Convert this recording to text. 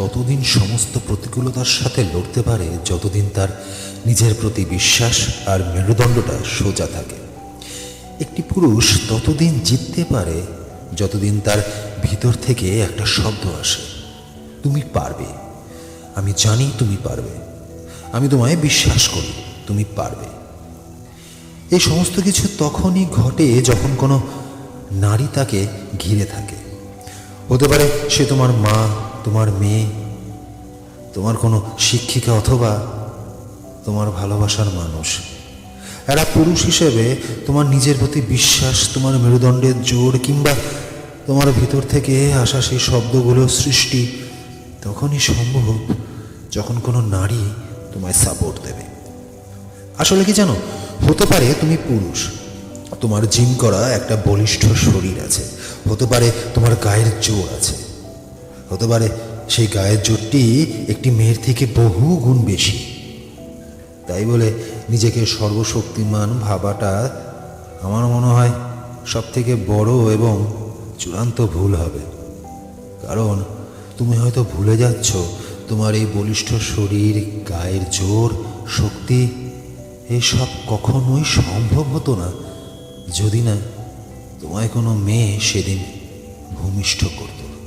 ততদিন সমস্ত প্রতিকূলতার সাথে লড়তে পারে যতদিন তার নিজের প্রতি বিশ্বাস আর মেরুদণ্ডটা সোজা থাকে। একটি পুরুষ ততদিন জিততে পারে যতদিন তার ভিতর থেকে একটা শব্দ আসে। তুমি পারবে। আমি জানি তুমি পারবে। আমি তোমায় বিশ্বাস করি, তুমি পারবে। এই সমস্ত কিছু তখনই ঘটে যখন কোনো নারী তাকে ঘিরে থাকে। হতে পারে সে তোমার মা তোমার মেয়ে, তোমার কোনো শিক্ষিকা অথবা তোমার ভালোবাসার মানুষ। এরা পুরুষ হিসেবে তোমার নিজের প্রতি বিশ্বাস, তোমার মেরুদণ্ডের জোর কিংবা তোমার ভিতর থেকে আসা সেই শব্দগুলো সৃষ্টি তখনই সম্ভব যখন কোনো নারী তোমায় সাপোর্ট দেবে। আসলে কি জানো? হতে পারে তুমি পুরুষ, তোমার জিম করা একটা বলিষ্ঠ শরীর আছে। হতে পারে তোমার গায়ের জোর আছে। হতে পারে সেই গায়ের জোরটি একটি মেয়ের থেকে বহু গুণ বেশি। তাই বলে নিজেকে সর্বশক্তিমান ভাবাটা আমার মনে হয় সব থেকে বড় এবং চূড়ান্ত ভুল হবে। কারণ তুমি হয়তো ভুলে যাচ্ছ, তোমার এই বলিষ্ঠ শরীর, গায়ের জোর, শক্তি, এসব কখনোই সম্ভব হতো না। যদি না, তোমায় কোনো মেয়ে সেদিন ভূমিষ্ঠ করতো।